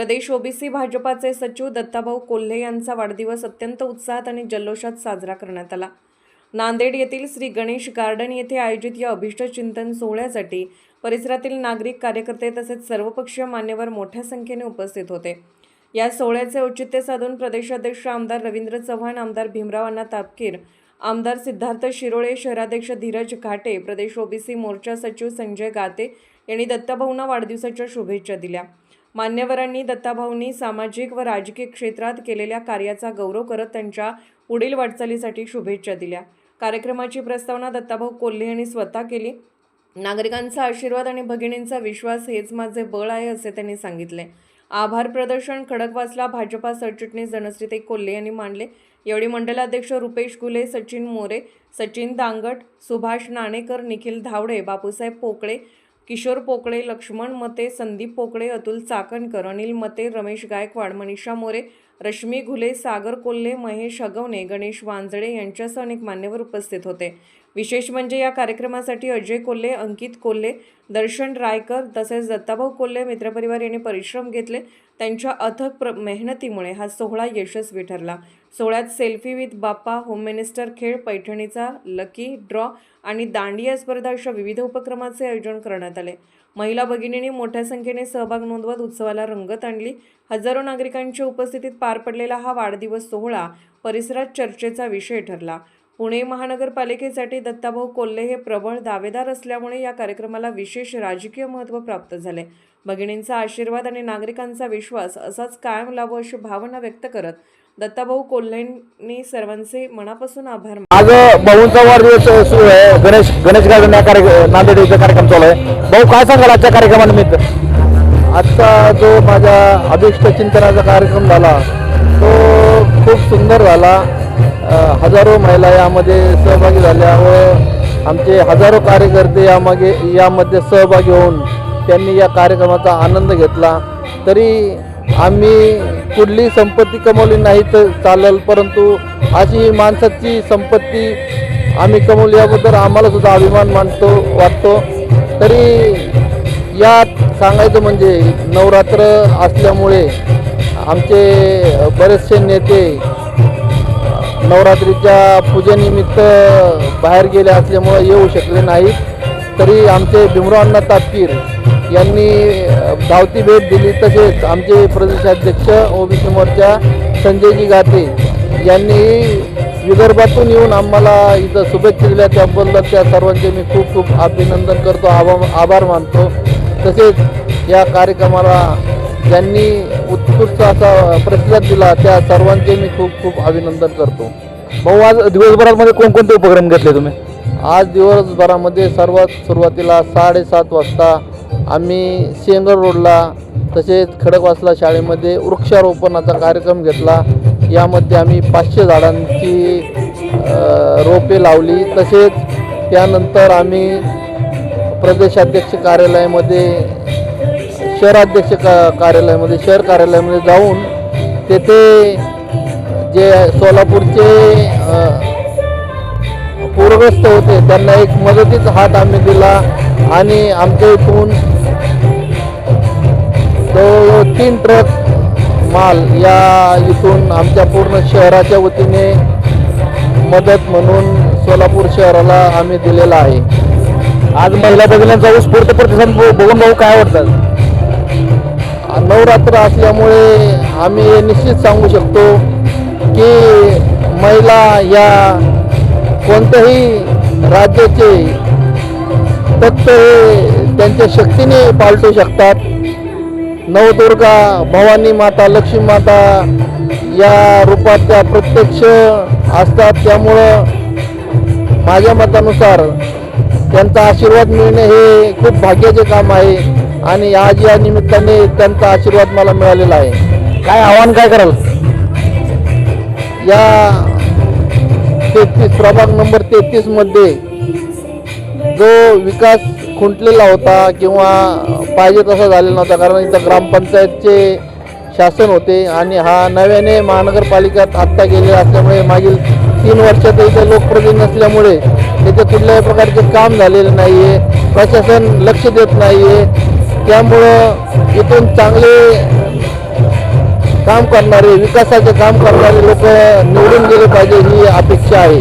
प्रदेश OBC भाजपाचे सचिव दत्ताभाऊ कोल्हे यांचा वाढदिवस अत्यंत उत्साहात आणि जल्लोषात साजरा करण्यात आला. नांदेड येथील श्री गणेश गार्डन येथे आयोजित या अभिष्ट चिंतन सोहळ्यासाठी परिसरातील नागरिक कार्यकर्ते तसेच सर्वपक्षीय मान्यवर मोठ्या संख्येने उपस्थित होते. या सोहळ्याचे औचित्य साधून प्रदेशाध्यक्ष आमदार रवींद्र चव्हाण आमदार भीमराव अण्णा तापकीर आमदार सिद्धार्थ शिरोळे शहराध्यक्ष धीरज घाटे प्रदेश ओबीसी मोर्चा सचिव संजय गाते यांनी दत्ताभाऊंना वाढदिवसाच्या शुभेच्छा दिल्या. मान्यवरांनी दत्ताभाऊंनी सामाजिक व राजकीय क्षेत्रात केलेल्या कार्याचा गौरव करत त्यांच्या पुढील वाटचालीसाठी शुभेच्छा दिल्या. कार्यक्रमाची प्रस्तावना दत्ताभाऊ कोल्हे यांनी स्वतः केली. नागरिकांचा आशीर्वाद आणि भगिनींचा विश्वास हेच माझे बळ आहे असे त्यांनी सांगितले. आभार प्रदर्शन खडकवासला भाजपा सरचिटणीस धनश्रीताई कोल्हे यांनी मांडले यावेळी मंडलाध्यक्ष रुपेश गुले सचिन मोरे सचिन दांगट सुभाष नाणेकर निखिल धावडे बापूसाहेब पोकळे किशोर पोकळे लक्ष्मण मते संदीप पोकळे अतुल चाकणकर अनिल मते रमेश गायकवाड मनीषा मोरे रश्मी घुले सागर कोल्हे महेश हगवणे गणेश वांजळे यांच्यासह अनेक मान्यवर उपस्थित होते. विशेष म्हणजे या कार्यक्रमासाठी अजय कोल्हे अंकित कोल्हे दर्शन रायकर तसेच दत्ताभाऊ कोल्हे मित्रपरिवार यांनी परिश्रम घेतले. त्यांच्या अथक प्र मेहनतीमुळे हा सोहळा यशस्वी ठरला. सोहळ्यात selfie with Bappa home minister खेळ पैठणीचा लकी ड्रॉ आणि दांडिया स्पर्धा अशा विविध उपक्रमाचे आयोजन करण्यात आले. महिला भगिनींनी मोठ्या संख्येने सहभाग नोंदवत उत्सवाला रंगत आणली. हजारो नागरिकांच्या उपस्थितीत पार पडलेला हा वाढदिवस सोहळा परिसरात चर्चेचा विषय ठरला. पुणे महानगरपालिकेसाठी दत्ताभाऊ कोल्हे हे प्रबळ दावेदार असल्यामुळे या कार्यक्रमाला विशेष राजकीय महत्त्व प्राप्त झाले. भगिनींचा आशीर्वाद आणि नागरिकांचा विश्वास असाच कायम लाभो अशी भावना व्यक्त करत दत्ताभाऊ कोल्हेंनी सर्वांचे मनापासून आभार आज भाऊंचा वाढदिवस सुरू आहे. गणेश गणेश गार्डन या कार्यक्रम नांदेड इथं कार्यक्रम चालू आहे. भाऊ काय सांगाल आजच्या कार्यक्रमानिमित्त? आजचा जो माझ्या अभिष्ट चिंतनाचा कार्यक्रम झाला तो खूप सुंदर झाला. हजारो महिला यामध्ये सहभागी झाल्या व आमचे हजारो कार्यकर्ते यामागे यामध्ये सहभागी होऊन त्यांनी या कार्यक्रमाचा आनंद घेतला. तरी आम्ही कुठली संपत्ती कमवली नाही तर चालेल परंतु अशी माणसाची संपत्ती आम्ही कमवली याबद्दल आम्हाला सुद्धा अभिमान मानतो वाटतो. तरी यात सांगायचं म्हणजे नवरात्र असल्यामुळे आमचे बरेचसे नेते नवरात्रीच्या पूजेनिमित्त बाहेर गेले असल्यामुळे येऊ शकले नाहीत. तरी आमचे भीमरावांना तापकीर यांनी धावती भेट दिली. तसेच आमचे प्रदेशाध्यक्ष ओबीसी मोर्चा संजयजी गाते यांनी विदर्भातून येऊन आम्हाला इथं शुभेच्छा दिल्या. त्याबद्दल त्या सर्वांचे मी खूप खूप अभिनंदन करतो. आभा आभार मानतो. तसेच या कार्यक्रमाला ज्यांनी उत्कृष्ट असा प्रतिसाद दिला त्या सर्वांचे मी खूप खूप अभिनंदन करतो. भाऊ आज दिवसभरामध्ये कोणकोणते उपक्रम घेतले तुम्ही? आज दिवसभरामध्ये सर्वात सुरुवातीला साडेसात वाजता आम्ही शेंगर रोडला तसेच खडकवासला शाळेमध्ये वृक्षारोपणाचा कार्यक्रम घेतला. यामध्ये आम्ही पाचशे झाडांची रोपे लावली. तसेच त्यानंतर आम्ही प्रदेशाध्यक्ष कार्यालयामध्ये शहराध्यक्ष का कार्यालयामध्ये शहर कार्यालयामध्ये जाऊन तेथे जे सोलापूरचे पूरग्रस्त होते. त्यांना एक मदतीचा हात आम्ही दिला आणि आमच्या इथून जवळजवळ तीन ट्रक माल या इथून आमच्या पूर्ण शहराच्या वतीने मदत म्हणून सोलापूर शहराला आम्ही दिलेला आहे. आज महिला भगिनींचा उत्स्फूर्त प्रतिसाद बघून भाऊ काय आवडतात नवरात्र असल्यामुळे आम्ही हे निश्चित सांगू शकतो की महिला या कोणत्याही राज्याचे तत्व हे त्यांच्या शक्तीने पालटू शकतात. नवदुर्गा भवानी माता लक्ष्मी माता या रूपात त्या प्रत्यक्ष असतात. त्यामुळं माझ्या मतानुसार त्यांचा आशीर्वाद मिळणे हे खूप भाग्याचे काम आहे आणि आज या निमित्ताने त्यांचा आशीर्वाद मला मिळालेला आहे. काय आव्हान काय कराल? या तेहतीस प्रभाग नंबर तेहतीसमध्ये जो विकास खुंटलेला होता किंवा पाहिजे तसा झालेला नव्हता कारण इथं ग्रामपंचायतचे शासन होते आणि हा नव्याने महानगरपालिकेत आत्ता गेले असल्यामुळे मागील तीन वर्षात इथे लोकप्रतिनिधी नसल्यामुळे इथे कुठल्याही प्रकारचे काम झालेले नाही आहे प्रशासन लक्ष देत नाही आहे त्यामुळं इथून चांगले काम करणारे विकासाचे काम करणारे लोक निवडून गेले पाहिजे ही अपेक्षा आहे.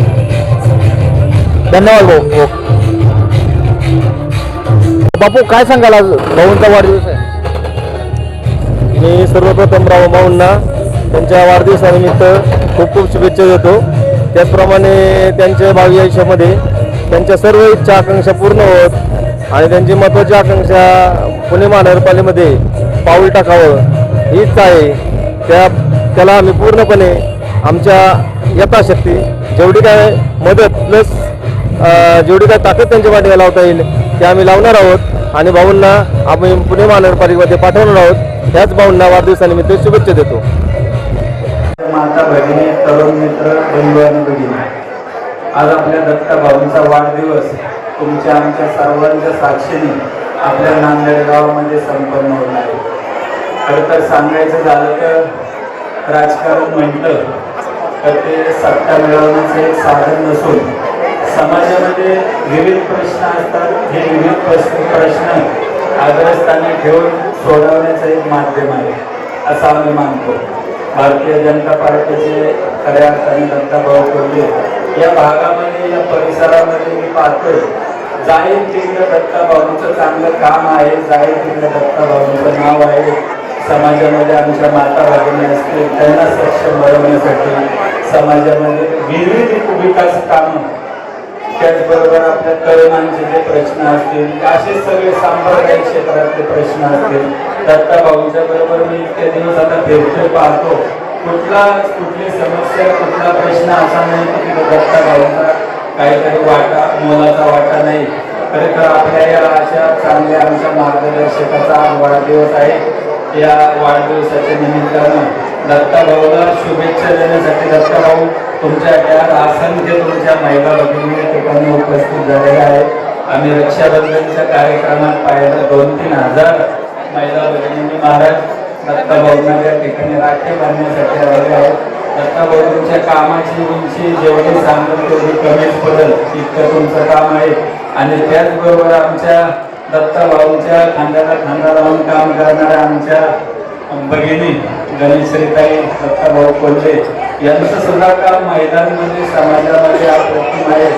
धन्यवाद भाऊ. हो. बापू काय सांगाल आज भाऊंचा वाढदिवस आहे? मी सर्वप्रथम राव भाऊंना त्यांच्या वाढदिवसानिमित्त खूप खूप शुभेच्छा देतो. त्याचप्रमाणे त्यांच्या भावी आयुष्यामध्ये त्यांच्या सर्व इच्छा आकांक्षा पूर्ण होत आणि त्यांची महत्त्वाची आकांक्षा पुणे महानगरपालिकेमध्ये पाऊल टाकावं हीच आहे. त्या त्याला आम्ही पूर्णपणे आमच्या यथाशक्ती जेवढी काय मदत प्लस जेवढी काय ताकद त्यांच्या पाठीला लावता येईल ते आम्ही लावणार आहोत. आणि भाऊंना आम्ही पुणे महानगरपालिकेमध्ये पाठवणार आहोत. त्याच भाऊंना वाढदिवसानिमित्त शुभेच्छा देतो. माता भगिनी तरुण मित्र बंधू आणि भगिनी आज आपल्या दत्ता भाऊंचा वाढदिवस तुमच्या आमच्या सर्वांच्या साक्षीने आपल्या नांदेड गावामध्ये संपन्न होणार आहे. खरं तर सांगायचं झालं तर राजकारण म्हटलं तर ते सत्ता मिळवण्याचं एक साधन नसून समाजामध्ये विविध प्रश्न असतात. हे विविध प्रश्न प्रश्न अग्रस्थानी ठेवून सोडवण्याचं एक माध्यम आहे असं आम्ही मानतो. भारतीय जनता पार्टीचे खऱ्या अर्थाने दत्ताभाऊ कोल्हे या भागामध्ये या परिसरामध्ये मी पाहतो जाहीर तिकडं दत्ताभाऊंचं चांगलं काम आहे जाहीर तिकडं दत्ताभाऊंचं नाव आहे. समाजामध्ये आमच्या माता भगिनी असतील त्यांना सक्षम बनवण्यासाठी समाजामध्ये विविध विकास कामं त्याचबरोबर आपल्या तरुणांचे जे प्रश्न असतील असे सगळे सांप्रदायिक क्षेत्रातले प्रश्न असतील. दत्ता भाऊंच्या बरोबर मी इतके दिवस आता भेटतो पाहतो. कुठला कुठली समस्या कुठला प्रश्न असा नाही की तिथे दत्ता भाऊंचा काहीतरी वाटा मोलाचा वाटा नाही. खरं तर आपल्या या अशा चांगल्या आमच्या मार्गदर्शकाचा वाढदिवस आहे. या वाढदिवसाच्या निमित्तानं दत्ता भाऊला शुभेच्छा देण्यासाठी दत्ता भाऊ तुमच्या त्यात असंख्य तुमच्या महिला भगिनी ठिकाणी उपस्थित झालेल्या आहेत. आम्ही रक्षाबंधनच्या कार्यक्रमात पाहिलं दोन तीन हजार महिला भगिनी महाराज दत्ता भाऊंना त्या ठिकाणी राखी बांधण्यासाठी आलेले आहेत. दत्ता भाऊ तुमच्या कामाची उंची जेवढी सांगत तेवढी कमीच पडेल इतकं तुमचं काम आहे. आणि त्याचबरोबर आमच्या दत्ता भाऊंच्या खांद्याला खांदा लावून काम करणाऱ्या आमच्या भगिनी गणेशरीताई दत्ताभाऊ कोल्हे यांचं सुद्धा काम मैदानमध्ये समाजामध्ये अप्रतिम आहे.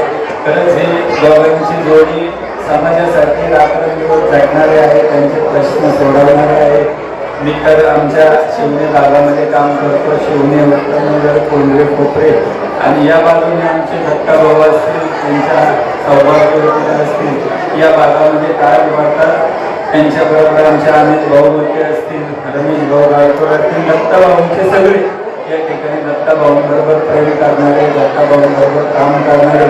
खरंच हे दोघांची जोडी समाजासाठी रात्रंदिवस झटणारे आहे त्यांचे प्रश्न सोडवणारे आहे. मी तर आमच्या शिवणे भागामध्ये काम करतो शिवणे उत्तमनगर कोंडवे कोपरे आणि या बाजूने आमचे दत्ताभाऊ असतील त्यांच्या सौभाग्य असतील. या भागामध्ये काय वाटतात त्यांच्याबरोबर आमच्या अमित भाऊ मोठे असतील रमेश भाऊ गायकवाड असतील दत्ता भाऊंचे सगळे. या ठिकाणी दत्ता भाऊंबरोबर प्रेम करणारे दत्ता भाऊंबरोबर काम करणारे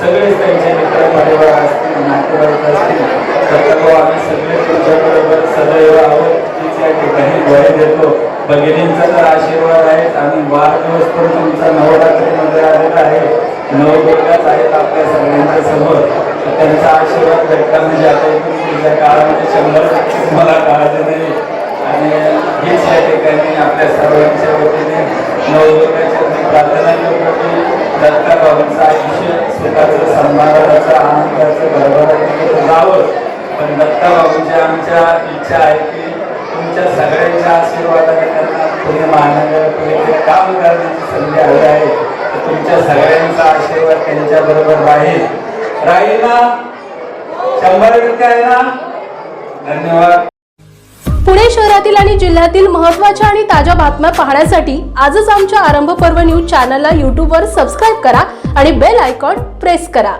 सगळेच त्यांचे मित्र परिवार असतील नातेवाईक असतील. दत्ता भाऊ आम्ही सगळे तुमच्याबरोबर सदैव आहोत. तीच या ठिकाणी ग्वाही देतो. भगिनींचा तर आशीर्वाद आहे आणि वाढदिवस पण तुमचा नवरात्रीमध्ये आलेला आहे. नवदुर्गाच आहेत आपल्या सगळ्यांच्या समोर. त्यांचा आशीर्वाद भेटला म्हणजे आता पुढच्या काळामध्ये शंभर मला तुम्हाला काळाचं नाही आणि हेच या ठिकाणी आपल्या सर्वांच्या वतीने नवदुर्गाच्या प्रार्थना करतो की दत्ता बाबांचं आयुष्य सुखाचं समाधानाचं आनंदाचं भरभराटीचं जावं. पण दत्ता बाबूंच्या आमच्या इच्छा आहे की तुमच्या सगळ्यांच्या आशीर्वादाने त्यांना पुणे महानगरपालिकेत काम करण्याची संधी आली आहे. तुमच्या सगळ्यांचा आशीर्वाद त्यांच्याबरोबर राहील. राहील ना शंभर टक्के आहे ना धन्यवाद. पुणे शहरातील आणि जिल्ह्यातील महत्त्वाच्या आणि ताज्या बातम्या पाहण्यासाठी आजच आमच्या आरंभ पर्व न्यूज चॅनलला यूट्यूबवर सबस्क्राईब करा आणि बेल आयकॉन प्रेस करा.